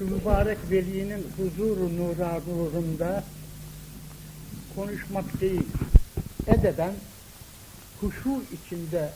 şu mübarek velinin huzuru nura nurunda konuşmak değil, edeben huşu içinde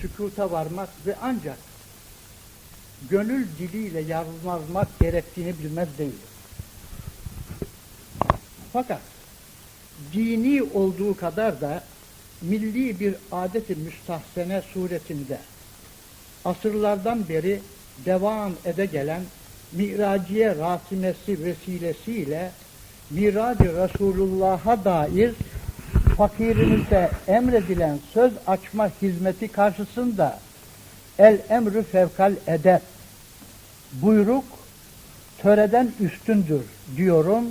sükuta varmak ve ancak gönül diliyle yalvarmak gerektiğini bilmez değil. Fakat dini olduğu kadar da milli bir adeti müstahsene suretinde asırlardan beri devam ede gelen Miraciye rasimesi vesilesiyle Mirac-ı Resulullah'a dair fakirimize emredilen söz açma hizmeti karşısında el emrü fevkal eder. Buyruk töreden üstündür diyorum.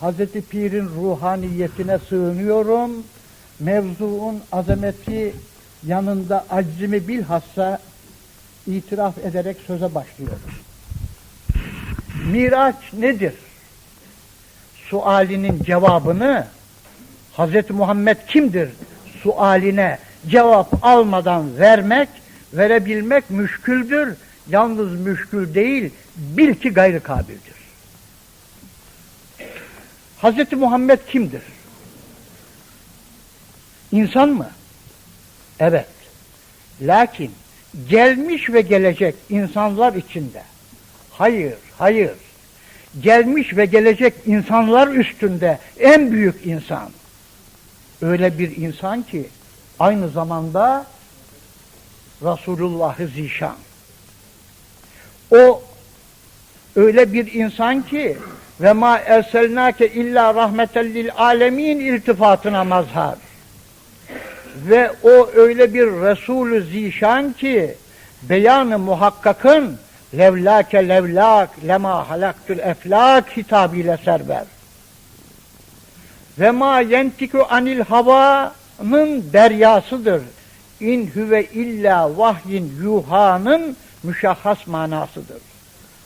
Hazreti Pir'in ruhaniyetine sığınıyorum. Mevzuun azameti yanında aczimi bilhassa itiraf ederek söze başlıyorum. Miraç nedir? Sualinin cevabını Hz. Muhammed kimdir? Sualine cevap almadan vermek, verebilmek müşküldür. Yalnız müşkül değil, bil ki gayrı kabildir. Hz. Muhammed kimdir? İnsan mı? Evet. Lakin gelmiş ve gelecek insanlar içinde hayır, hayır. Gelmiş ve gelecek insanlar üstünde en büyük insan. Öyle bir insan ki aynı zamanda Resulullah-ı Zişan. O öyle bir insan ki ve ma erselnake illa rahmeten lil alemin iltifatına mazhar. Ve o öyle bir Resulü Zişan ki beyanı muhakkakın levlake levlak lema halaktül eflak hitabıyla server. Ve ma yentiku anil havanın deryasıdır. İn huve illa vahyin yuhanın müşahhas manasıdır.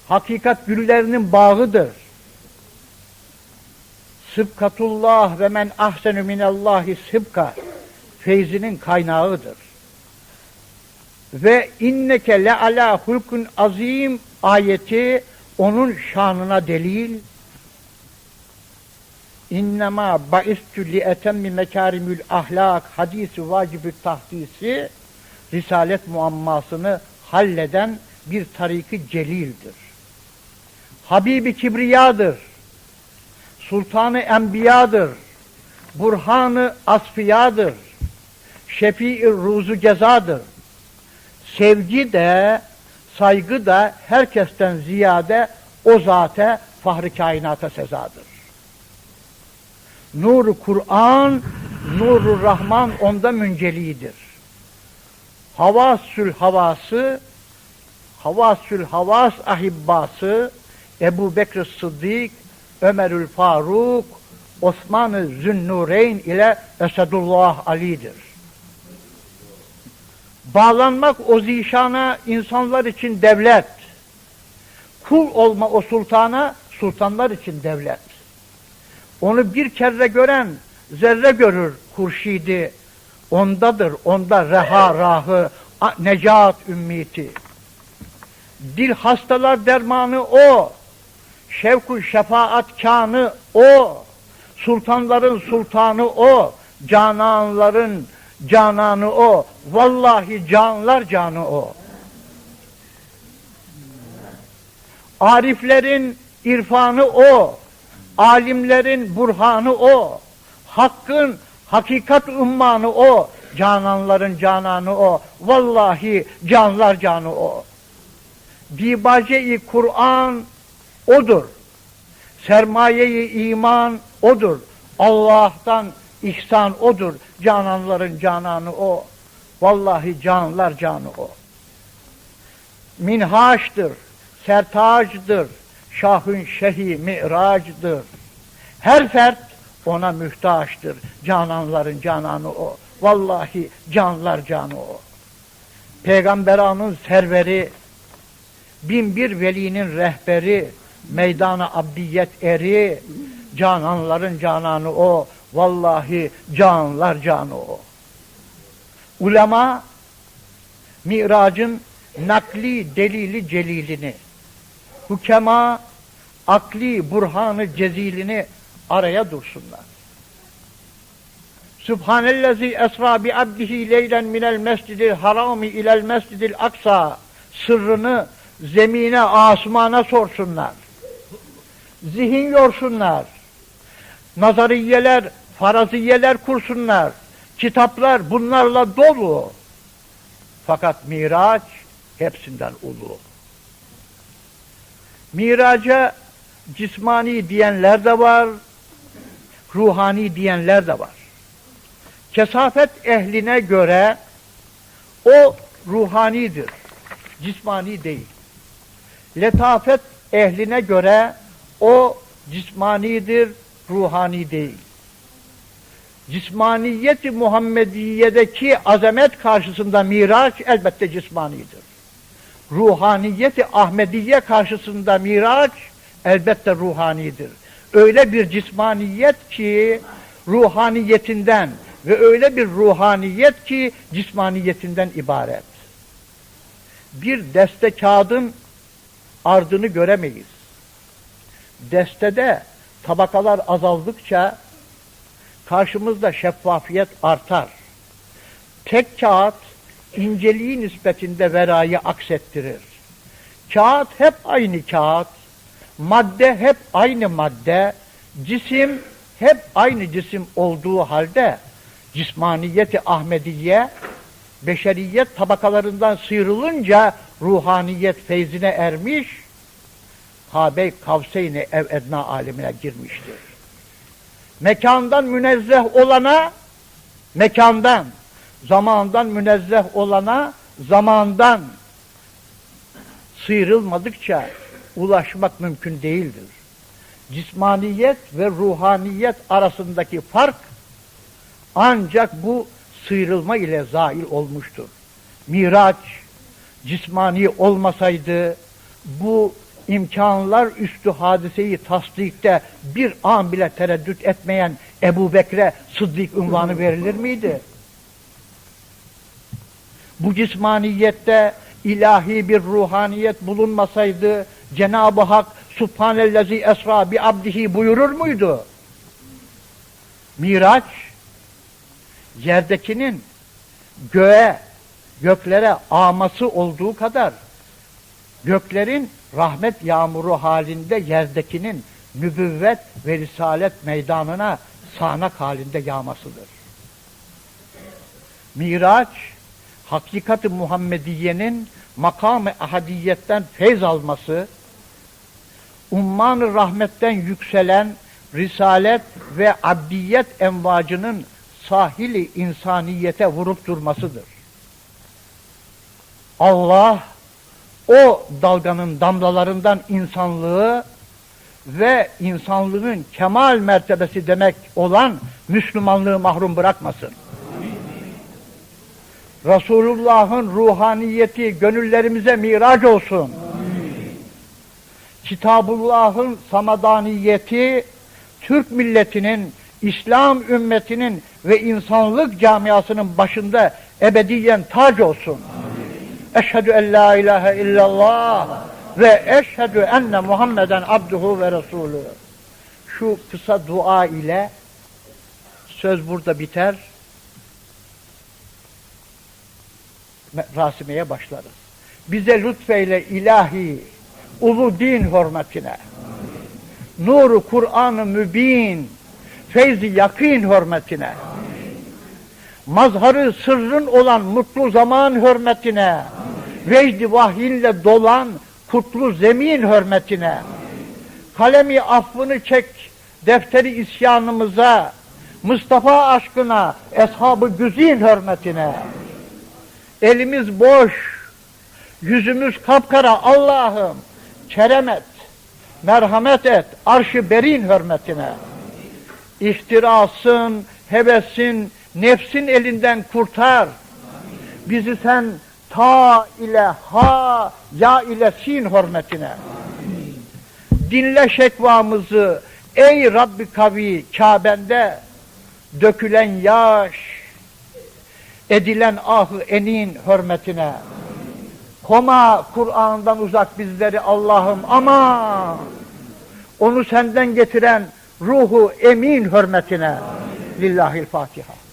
Hakikat güllerinin bağıdır. Sıbkatullah ve men ahsenü minallahi sıbka feyzinin kaynağıdır. Ve inneke le ala hulkun azim ayeti onun şanına delil. İnnemâ baistü li etemmi mekârimül ahlak hadisi vacibü tahdisi risalet muammasını halleden bir tariki celildir. Habibi Kibriya'dır. Sultanı Enbiya'dır. Burhanı Asfiyadır. Şefii Ruzu Gezadır. Sevgi de, saygı da herkesten ziyade o zate fahri kainata sezadır. Nuru Kur'an, Nuru Rahman onda müncelidir. Havasül havası, havasül havas ahibbası, Ebu Bekir Sıddık, Ömerül Faruk, Osman-ı Zünnureyn ile Esedullah Ali'dir. Bağlanmak o zişana insanlar için devlet, kul olma o sultana sultanlar için devlet. Onu bir kere gören zerre görür kurşidi. Ondadır, onda reha rahı, necat ümmiti. Dil hastalar dermanı o. Şevku şefaat kanı o. Sultanların sultanı o. Cananların cananı o. Vallahi canlar canı o. Ariflerin irfanı o. Alimlerin burhanı o. Hakkın hakikat ummanı o. Cananların cananı o. Vallahi canlar canı o. Dibace-i Kur'an odur. Sermaye-i iman odur. Allah'tan ihsan odur. Cananların cananı o. Vallahi canlar canı o. Minhaçtır, sertacdır, şahın şehi mi'racdır. Her fert ona mühtaçtır. Cananların cananı o. Vallahi canlar canı o. Peygamberanın serveri, bin bir velinin rehberi, meydana abdiyet eri, cananların cananı o. Vallahi canlar canı o. Ulema, miracın nakli delili celilini, hukema akli burhanı cezilini araya dursunlar. Sübhanellezi esra bi abdihi leylen minel mescidil harami ilel mescidil aksa sırrını zemine, asmana sorsunlar. Zihin yorsunlar. Nazariyeler, faraziyeler kursunlar. Kitaplar bunlarla dolu. Fakat Miraç hepsinden ulu. Miraca cismani diyenler de var, ruhani diyenler de var. Kesafet ehline göre o ruhanidir, cismani değil. Letafet ehline göre o cismanidir, ruhani değil. Cismaniyeti Muhammediye'deki azamet karşısında Miraç elbette cismanidir. Ruhaniyeti Ahmediye karşısında Miraç elbette ruhanidir. Öyle bir cismaniyet ki ruhaniyetinden ve öyle bir ruhaniyet ki cismaniyetinden ibaret. Bir deste kağıdın ardını göremeyiz. Destede tabakalar azaldıkça karşımızda şeffafiyet artar. Tek kağıt inceliği nispetinde verayı aksettirir. Kağıt hep aynı kağıt, madde hep aynı madde, cisim hep aynı cisim olduğu halde cismaniyeti Ahmediye beşeriyet tabakalarından sıyrılınca ruhaniyet feyzine ermiş, Habey Kavseyni ev edna alemine girmiştir. Mekandan münezzeh olana, mekandan, zamandan münezzeh olana, zamandan sıyrılmadıkça ulaşmak mümkün değildir. Cismaniyet ve ruhaniyet arasındaki fark ancak bu sıyrılma ile zail olmuştur. Miraç cismani olmasaydı bu imkanlar üstü hadiseyi tasdikte bir an bile tereddüt etmeyen Ebu Bekre Sıddık unvanı verilir miydi? Bu cismaniyette ilahi bir ruhaniyet bulunmasaydı Cenab-ı Hak Subhanellezi esra bi abdihi buyurur muydu? Miraç yerdekinin göğe, göklere aması olduğu kadar göklerin rahmet yağmuru halinde yerdekinin nübüvvet ve risalet meydanına sağanak halinde yağmasıdır. Miraç, hakikat-ı Muhammediye'nin makam-ı ahadiyetten feyz alması, umman-ı rahmetten yükselen risalet ve abdiyet envacının sahili insaniyete vurup durmasıdır. Allah o dalganın damlalarından insanlığı ve insanlığın kemal mertebesi demek olan Müslümanlığı mahrum bırakmasın. Resulullah'ın ruhaniyeti gönüllerimize miraç olsun. Kitabullah'ın samadaniyeti Türk milletinin, İslam ümmetinin ve insanlık camiasının başında ebediyen tac olsun. Eşhedü en la ilahe illallah ve eşhedü enne Muhammeden abduhu ve resulü. Şu kısa dua ile söz burada biter. Rasimeye başlarız. Bize lütfeyle ilahi ulu din hürmetine nuru Kur'an-ı mübin feyzi yakin hürmetine mazharı sırrın olan mutlu zaman hürmetine vecdi vahyinle dolan kutlu zemin hürmetine. Kalemi affını çek defteri isyanımıza Mustafa aşkına eshabı güzin hürmetine. Elimiz boş yüzümüz kapkara Allah'ım kerem et merhamet et arşı berin hürmetine. İhtirasın hevesin nefsin elinden kurtar. Bizi sen ta ile ha ya ile sin hürmetine dinle şekvamızı ey Rabbi kavi Kabe'nde dökülen yaş edilen ahı enin hürmetine koma Kur'an'dan uzak bizleri Allah'ım ama onu senden getiren ruhu emin hürmetine. Lillahil Fatiha.